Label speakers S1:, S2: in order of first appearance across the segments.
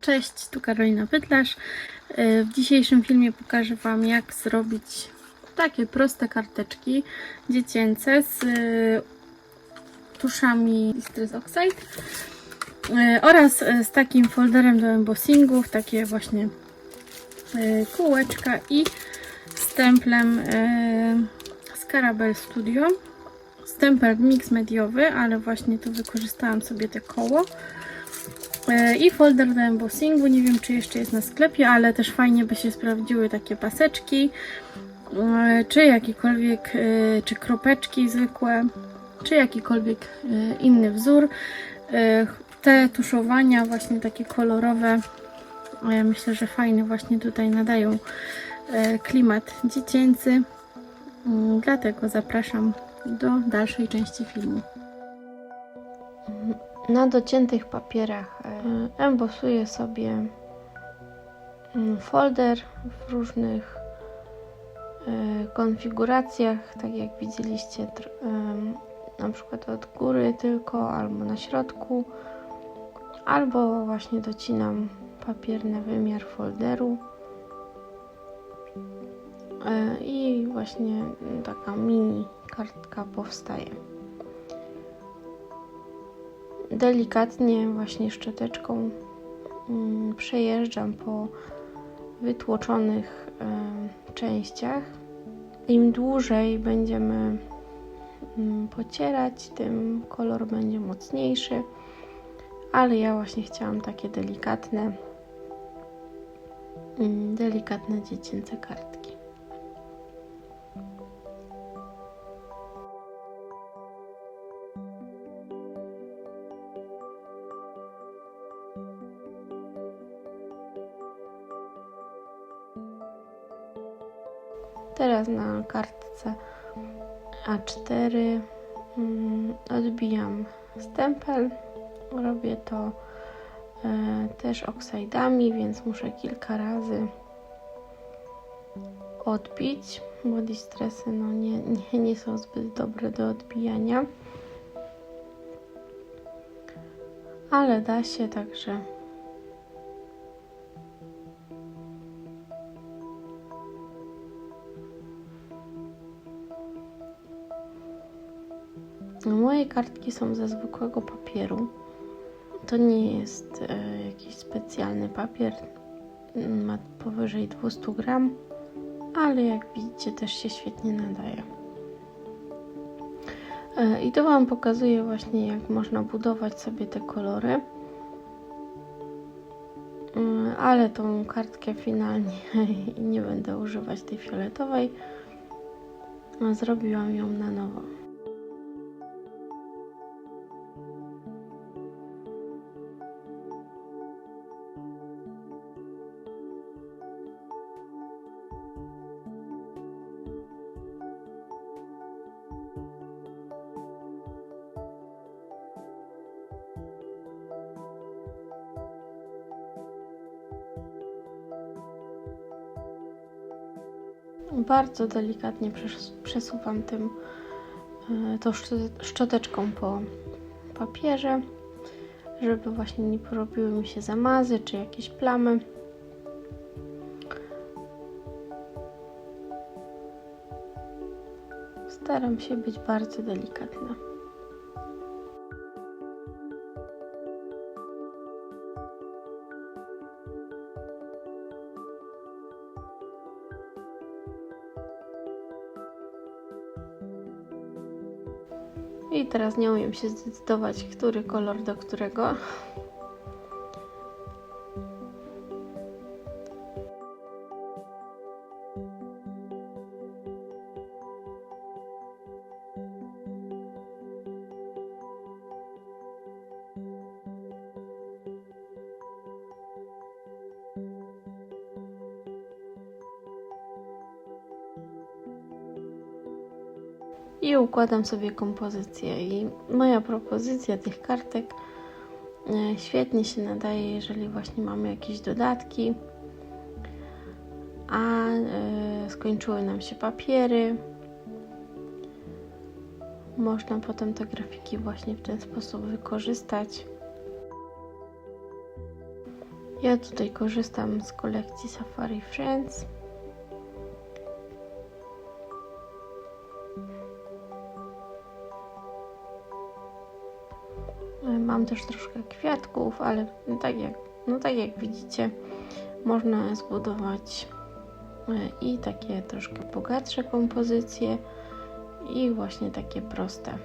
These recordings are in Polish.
S1: Cześć, tu Karolina Pytlarz. E, W dzisiejszym filmie pokażę Wam, jak zrobić takie proste karteczki dziecięce z e, tuszami Distress Oxide e, oraz z takim folderem do embossingów, takie właśnie kółeczka i stemplem Scarabel Studio. Stempel mix mediowy, ale właśnie tu wykorzystałam sobie te koło. E, I folder do embossingu, nie wiem czy jeszcze jest na sklepie, ale też fajnie by się sprawdziły takie paseczki, e, czy jakikolwiek, e, czy kropeczki zwykłe, czy jakikolwiek inny wzór. Te tuszowania właśnie takie kolorowe, myślę, że fajnie właśnie tutaj nadają klimat dziecięcy, Mm, dlatego zapraszam do dalszej części filmu. Na dociętych papierach e, embosuję sobie mm, folder w różnych e, konfiguracjach, tak jak widzieliście, na przykład od góry tylko, albo na środku, albo właśnie docinam papier na wymiar folderu. E, I właśnie mm, taka mini kartka powstaje delikatnie właśnie szczoteczką mm, przejeżdżam po wytłoczonych częściach. Im dłużej będziemy mm, pocierać, tym kolor będzie mocniejszy, ale ja właśnie chciałam takie delikatne, mm, delikatne dziecięce kartki. Na kartce A4 mm, odbijam stempel. Robię to e, też oksajdami, więc muszę kilka razy odbić, bo distresy no nie, nie, nie są zbyt dobre do odbijania. Ale da się, także kartki są ze zwykłego papieru. To nie jest e, jakiś specjalny papier. Mm, Ma powyżej 200 gram, ale jak widzicie też się świetnie nadaje. E, I to Wam pokazuje właśnie jak można budować sobie te kolory. Mm, Ale tą kartkę finalnie nie będę używać tej fioletowej. Zrobiłam ją na nowo. Bardzo delikatnie przes- przesuwam tym e, tą szczo- szczoteczką po papierze, żeby właśnie nie porobiły mi się zamazy czy jakieś plamy. Staram się być bardzo delikatna. Nie umiem się zdecydować, który kolor do którego. I układam sobie kompozycję. I moja propozycja tych kartek e, świetnie się nadaje, jeżeli właśnie mamy jakieś dodatki, a e, skończyły nam się papiery. Można potem te grafiki właśnie w ten sposób wykorzystać. Ja tutaj korzystam z kolekcji Safari Friends. Też troszkę kwiatków, ale tak jak, no tak jak widzicie, można zbudować e, i takie troszkę bogatsze kompozycje i właśnie takie proste.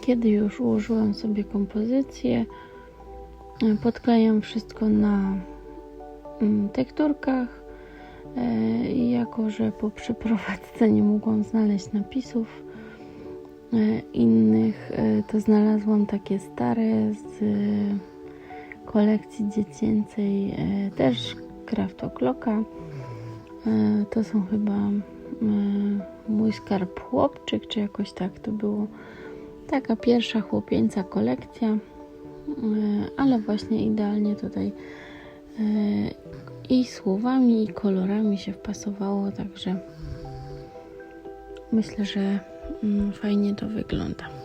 S1: Kiedy już ułożyłam sobie kompozycję, e, podklejam wszystko na mm, tekturkach. E, I jako, że po przeprowadzce nie mogłam znaleźć napisów e, innych, to znalazłam takie stare z kolekcji dziecięcej, też Craft O'Clocka. To są chyba mój skarb chłopczyk, czy jakoś tak to było. Taka pierwsza chłopieńca kolekcja, e, ale właśnie idealnie tutaj e, i słowami, i kolorami się wpasowało, także myślę, że mm, fajnie to wygląda.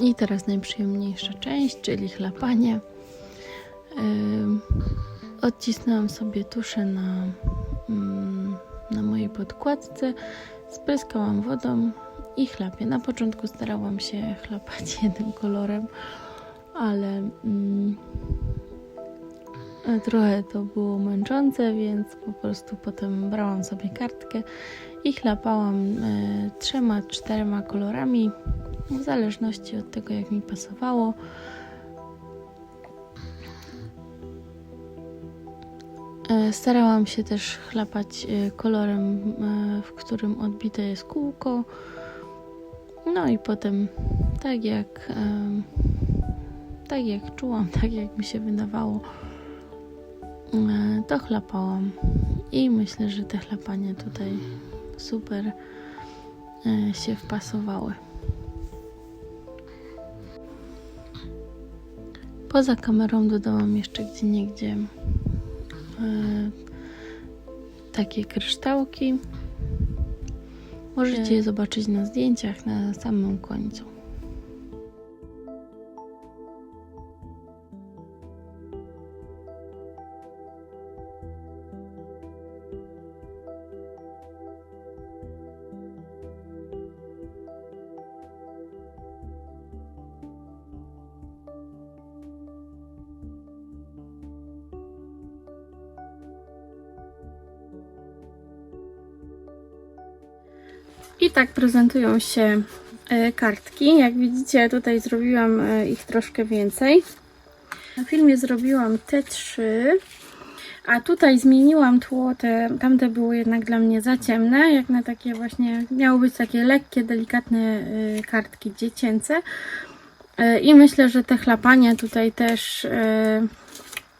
S1: I teraz najprzyjemniejsza część, czyli chlapanie. Ym, Odcisnęłam sobie tuszę na, mm, na mojej podkładce, spryskałam wodą i chlapię. Na początku starałam się chlapać jednym kolorem, ale mm, trochę to było męczące, więc po prostu potem brałam sobie kartkę i chlapałam e, trzema, czterema kolorami, w zależności od tego, jak mi pasowało. E, Starałam się też chlapać e, kolorem, e, w którym odbite jest kółko. No i potem, tak jak, tak jak czułam, tak jak mi się wydawało, to chlapałam. I myślę, że te chlapania tutaj super się wpasowały. Poza kamerą dodałam jeszcze gdzie niegdzie e, takie kryształki. Możecie je zobaczyć na zdjęciach na samym końcu. I tak prezentują się e, kartki. Jak widzicie, tutaj zrobiłam e, ich troszkę więcej. Na filmie zrobiłam te trzy, a tutaj zmieniłam tło. Te, tamte były jednak dla mnie za ciemne, jak na takie właśnie, miały być takie lekkie, delikatne e, kartki dziecięce. I myślę, że te chlapania tutaj też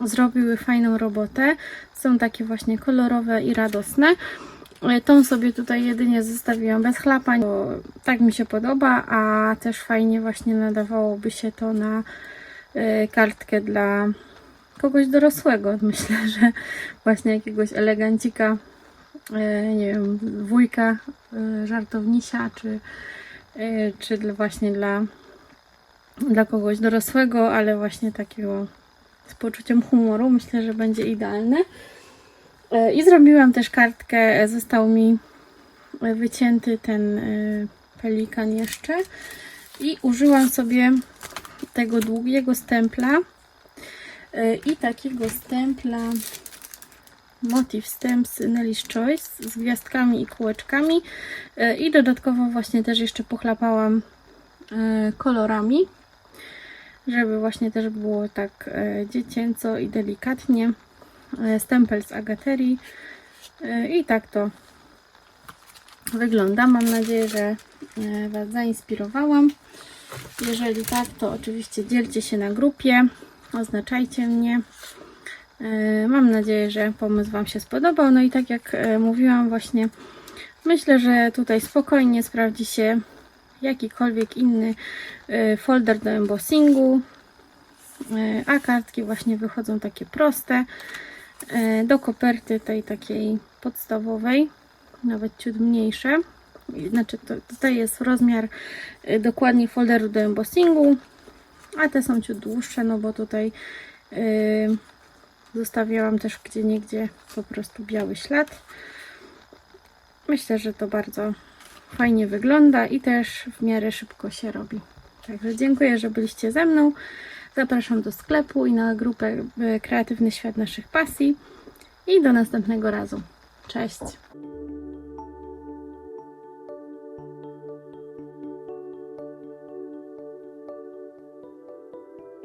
S1: zrobiły fajną robotę. Są takie właśnie kolorowe i radosne. E, Tą sobie tutaj jedynie zostawiłam bez chlapań, bo tak mi się podoba, a też fajnie właśnie nadawałoby się to na e, kartkę dla kogoś dorosłego. Myślę, że właśnie jakiegoś elegancika, e, nie wiem, wujka, żartownisia, czy, czy dla, właśnie dla, dla kogoś dorosłego, ale właśnie takiego z poczuciem humoru. Myślę, że będzie idealne. E, I zrobiłam też kartkę, e, został mi e, wycięty ten pelikan jeszcze. I użyłam sobie tego długiego stempla i takiego stempla Motif Stamps Nelly's Choice z gwiazdkami i kółeczkami. I dodatkowo właśnie też jeszcze pochlapałam kolorami żeby właśnie też było tak dziecięco i delikatnie stempel z agaterii E, i tak to wygląda. Mam nadzieję, że e, Was zainspirowałam. Jeżeli tak, to oczywiście dzielcie się na grupie, oznaczajcie mnie. E, Mam nadzieję, że pomysł Wam się spodobał. No i tak jak e, mówiłam właśnie, myślę, że tutaj spokojnie sprawdzi się jakikolwiek inny e, folder do embossingu, E, a kartki właśnie wychodzą takie proste e, do koperty tej takiej podstawowej, nawet ciut mniejsze. Znaczy to, tutaj jest rozmiar e, dokładnie folderu do embossingu, a te są ciut dłuższe, no bo tutaj e, zostawiałam też gdzie niegdzie po prostu biały ślad. Myślę, że to bardzo fajnie wygląda i też w miarę szybko się robi. Także dziękuję, że byliście ze mną. Zapraszam do sklepu i na grupę e, Kreatywny Świat Naszych Pasji. I do następnego razu. Cześć!